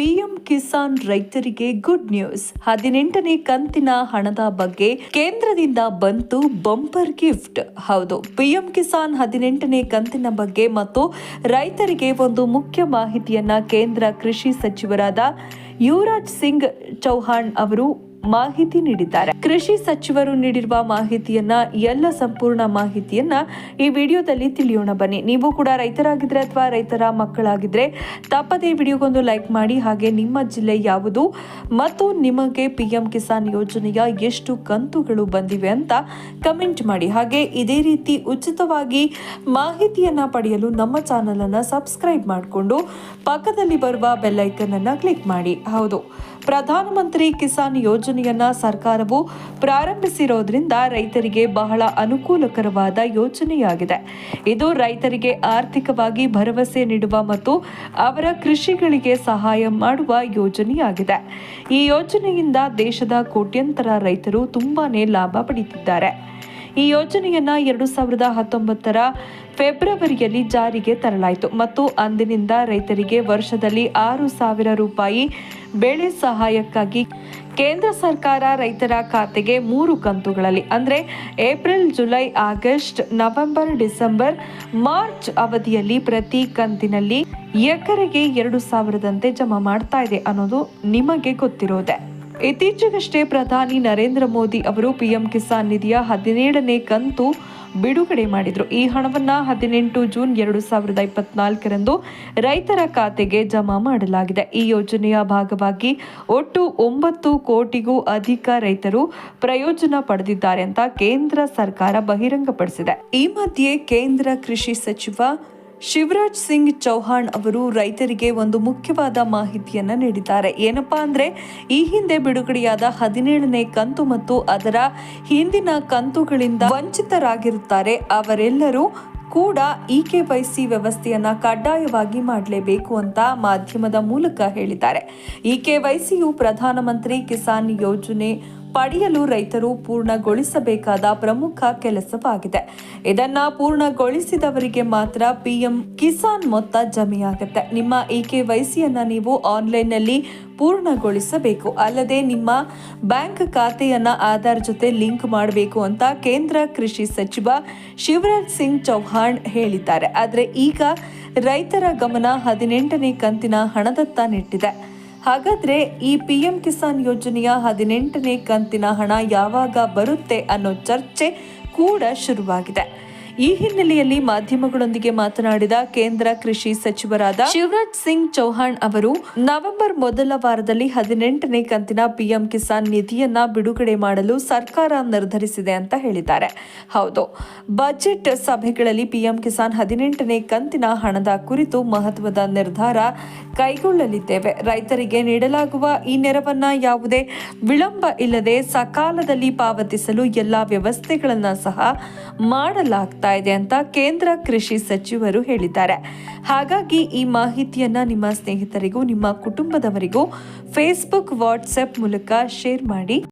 PM Kisan ರೈತರಿಗೆ good news. ಹದಿನೆಂಟನೇ ಕಂತಿನ ಹಣದ ಬಗ್ಗೆ ಕೇಂದ್ರದಿಂದ ಬಂತು ಬಂಪರ್ ಗಿಫ್ಟ್. ಹೌದು, ಪಿಎಂ ಕಿಸಾನ್ ಹದಿನೆಂಟನೇ ಕಂತಿನ ಬಗ್ಗೆ ಮತ್ತು ರೈತರಿಗೆ ಒಂದು ಮುಖ್ಯ ಮಾಹಿತಿಯನ್ನ ಕೇಂದ್ರ ಕೃಷಿ ಸಚಿವರಾದ ಯುವರಾಜ್ ಸಿಂಗ್ ಚೌಹಾಣ್ ಅವರು ಮಾಹಿತಿ ನೀಡಿದ್ದಾರೆ. ಕೃಷಿ ಸಚಿವರು ನೀಡಿರುವ ಮಾಹಿತಿಯನ್ನ, ಎಲ್ಲ ಸಂಪೂರ್ಣ ಮಾಹಿತಿಯನ್ನ ಈ ವಿಡಿಯೋದಲ್ಲಿ ತಿಳಿಯೋಣ ಬನ್ನಿ. ನೀವು ಕೂಡ ರೈತರಾಗಿದ್ರೆ ಅಥವಾ ರೈತರ ಮಕ್ಕಳಾಗಿದ್ರೆ ತಪ್ಪದೇ ವಿಡಿಯೋಗೊಂದು ಲೈಕ್ ಮಾಡಿ. ಹಾಗೆ ನಿಮ್ಮ ಜಿಲ್ಲೆ ಯಾವುದು ಮತ್ತು ನಿಮಗೆ ಪಿಎಂ ಕಿಸಾನ್ ಯೋಜನೆಯ ಎಷ್ಟು ಕಂತುಗಳು ಬಂದಿವೆ ಅಂತ ಕಮೆಂಟ್ ಮಾಡಿ. ಹಾಗೆ ಇದೇ ರೀತಿ ಉಚಿತವಾಗಿ ಮಾಹಿತಿಯನ್ನ ಪಡೆಯಲು ನಮ್ಮ ಚಾನಲ್ ಅನ್ನ ಸಬ್ಸ್ಕ್ರೈಬ್ ಮಾಡಿಕೊಂಡು ಪಕ್ಕದಲ್ಲಿ ಬರುವ ಬೆಲ್ಲೈಕನ್ ಅನ್ನ ಕ್ಲಿಕ್ ಮಾಡಿ. ಹೌದು. ಪ್ರಧಾನಮಂತ್ರಿ ಕಿಸಾನ್ ಯೋಜನೆಯನ್ನ ಸರ್ಕಾರವು ಪ್ರಾರಂಭಿಸಿರೋದ್ರಿಂದ ರೈತರಿಗೆ ಬಹಳ ಅನುಕೂಲಕರವಾದ ಯೋಜನೆಯಾಗಿದೆ. ಇದು ರೈತರಿಗೆ ಆರ್ಥಿಕವಾಗಿ ಭರವಸೆ ನೀಡುವ ಮತ್ತು ಅವರ ಕೃಷಿಗಳಿಗೆ ಸಹಾಯ ಮಾಡುವ ಯೋಜನೆಯಾಗಿದೆ. ಈ ಯೋಜನೆಯಿಂದ ದೇಶದ ಕೋಟ್ಯಂತರ ರೈತರು ತುಂಬಾನೇ ಲಾಭ ಪಡೆಯುತ್ತಿದ್ದಾರೆ ಈ ಯೋಜನೆಯನ್ನ ಎರಡು ಸಾವಿರದ ಹತ್ತೊಂಬತ್ತರ ಫೆಬ್ರವರಿಯಲ್ಲಿ ಜಾರಿಗೆ ತರಲಾಯಿತು ಮತ್ತು ಅಂದಿನಿಂದ ರೈತರಿಗೆ ವರ್ಷದಲ್ಲಿ ಆರು ಸಾವಿರ ರೂಪಾಯಿ ಬೆಳೆ ಸಹಾಯಕ್ಕಾಗಿ ಕೇಂದ್ರ ಸರ್ಕಾರ ರೈತರ ಖಾತೆಗೆ ಮೂರು ಕಂತುಗಳಲ್ಲಿ, ಅಂದರೆ April, July, August, November, December, March ಅವಧಿಯಲ್ಲಿ ಪ್ರತಿ ಕಂತಿನಲ್ಲಿ ಎಕರೆಗೆ ಎರಡು ಸಾವಿರದಂತೆ ಜಮಾ ಮಾಡ್ತಾ ಇದೆ ಅನ್ನೋದು ನಿಮಗೆ ಗೊತ್ತಿರೋದೆ. ಇತ್ತೀಚೆಗಷ್ಟೇ ಪ್ರಧಾನಿ ನರೇಂದ್ರ ಮೋದಿ ಅವರು ಪಿಎಂ ಕಿಸಾನ್ ನಿಧಿಯ ಹದಿನೇಳನೇ ಕಂತು ಬಿಡುಗಡೆ ಮಾಡಿದ್ರು. ಈ ಹಣವನ್ನು ಹದಿನೆಂಟು ಜೂನ್ ಎರಡು ಸಾವಿರದ ಇಪ್ಪತ್ನಾಲ್ಕರಂದು ರೈತರ ಖಾತೆಗೆ ಜಮಾ ಮಾಡಲಾಗಿದೆ. ಈ ಯೋಜನೆಯ ಭಾಗವಾಗಿ ಒಟ್ಟು ಒಂಬತ್ತು ಕೋಟಿಗೂ ಅಧಿಕ ರೈತರು ಪ್ರಯೋಜನ ಪಡೆದಿದ್ದಾರೆ ಅಂತ ಕೇಂದ್ರ ಸರ್ಕಾರ ಬಹಿರಂಗಪಡಿಸಿದೆ. ಈ ಮಧ್ಯೆ ಕೇಂದ್ರ ಕೃಷಿ ಸಚಿವ ಶಿವರಾಜ್ ಸಿಂಗ್ ಚೌಹಾಣ್ ಅವರು ರೈತರಿಗೆ ಒಂದು ಮುಖ್ಯವಾದ ಮಾಹಿತಿಯನ್ನು ನೀಡಿದ್ದಾರೆ. ಏನಪ್ಪಾ ಅಂದರೆ, ಈ ಹಿಂದೆ ಬಿಡುಗಡೆಯಾದ ಹದಿನೇಳನೇ ಕಂತು ಮತ್ತು ಅದರ ಹಿಂದಿನ ಕಂತುಗಳಿಂದ ವಂಚಿತರಾಗಿರುತ್ತಾರೆ. ಅವರೆಲ್ಲರೂ ಕೂಡ ಇ ಕೆ ವೈ ಸಿ ವ್ಯವಸ್ಥೆಯನ್ನು ಕಡ್ಡಾಯವಾಗಿ ಮಾಡಲೇಬೇಕು ಅಂತ ಮಾಧ್ಯಮದ ಮೂಲಕ ಹೇಳಿದ್ದಾರೆ. ಇ ಕೆ ವೈ ಸಿಯು ಪ್ರಧಾನಮಂತ್ರಿ ಕಿಸಾನ್ ಯೋಜನೆ ಪಡೆಯಲು ರೈತರು ಪೂರ್ಣಗೊಳಿಸಬೇಕಾದ ಪ್ರಮುಖ ಕೆಲಸವಾಗಿದೆ. ಇದನ್ನ ಪೂರ್ಣಗೊಳಿಸಿದವರಿಗೆ ಮಾತ್ರ ಪಿಎಂ ಕಿಸಾನ್ ಮೊತ್ತ ಜಮೆಯಾಗುತ್ತೆ. ನಿಮ್ಮ ಇ ಕೆ ವೈಸಿಯನ್ನ ನೀವು ಆನ್ಲೈನ್ನಲ್ಲಿ ಪೂರ್ಣಗೊಳಿಸಬೇಕು. ಅಲ್ಲದೆ ನಿಮ್ಮ ಬ್ಯಾಂಕ್ ಖಾತೆಯನ್ನ ಆಧಾರ್ ಜೊತೆ ಲಿಂಕ್ ಮಾಡಬೇಕು ಅಂತ ಕೇಂದ್ರ ಕೃಷಿ ಸಚಿವ ಶಿವರಾಜ್ ಸಿಂಗ್ ಚೌಹಾಣ್ ಹೇಳಿದ್ದಾರೆ. ಆದರೆ ಈಗ ರೈತರ ಗಮನ ಹದಿನೆಂಟನೇ ಕಂತಿನ ಹಣದತ್ತ ನೆಟ್ಟಿದೆ. ಹಾಗಾದ್ರೆ ಈ ಪಿಎಂ ಕಿಸಾನ್ ಯೋಜನೆಯ ಹದಿನೆಂಟನೇ ಕಂತಿನ ಹಣ ಯಾವಾಗ ಬರುತ್ತೆ ಅನ್ನೋ ಚರ್ಚೆ ಕೂಡ ಶುರುವಾಗಿದೆ. ಈ ಹಿನ್ನೆಲೆಯಲ್ಲಿ ಮಾಧ್ಯಮಗಳೊಂದಿಗೆ ಮಾತನಾಡಿದ ಕೇಂದ್ರ ಕೃಷಿ ಸಚಿವರಾದ ಶಿವರಾಜ್ ಸಿಂಗ್ ಚೌಹಾಣ್ ಅವರು, ನವೆಂಬರ್ ಮೊದಲ ವಾರದಲ್ಲಿ ಹದಿನೆಂಟನೇ ಕಂತಿನ ಪಿಎಂ ಕಿಸಾನ್ ನಿಧಿಯನ್ನ ಬಿಡುಗಡೆ ಮಾಡಲು ಸರ್ಕಾರ ನಿರ್ಧರಿಸಿದೆ ಅಂತ ಹೇಳಿದ್ದಾರೆ. ಹೌದು, ಬಜೆಟ್ ಸಭೆಗಳಲ್ಲಿ ಪಿಎಂ ಕಿಸಾನ್ ಹದಿನೆಂಟನೇ ಕಂತಿನ ಹಣದ ಕುರಿತು ಮಹತ್ವದ ನಿರ್ಧಾರ ಕೈಗೊಳ್ಳಲಿದ್ದೇವೆ. ರೈತರಿಗೆ ನೀಡಲಾಗುವ ಈ ನೆರವನ್ನ ಯಾವುದೇ ವಿಳಂಬ ಇಲ್ಲದೆ ಸಕಾಲದಲ್ಲಿ ಪಾವತಿಸಲು ಎಲ್ಲಾ ವ್ಯವಸ್ಥೆಗಳನ್ನ ಸಹ ಮಾಡಲಾಗ್ತಾ ಇದೆ ಅಂತ ಕೇಂದ್ರ ಕೃಷಿ ಸಚಿವರು ಹೇಳಿದ್ದಾರೆ. ಹಾಗಾಗಿ ಈ ಮಾಹಿತಿಯನ್ನ ನಿಮ್ಮ ಸ್ನೇಹಿತರಿಗೂ, ನಿಮ್ಮ ಕುಟುಂಬದವರಿಗೂ ಫೇಸ್ಬುಕ್ ವಾಟ್ಸ್ಆಪ್ ಮೂಲಕ ಶೇರ್ ಮಾಡಿ.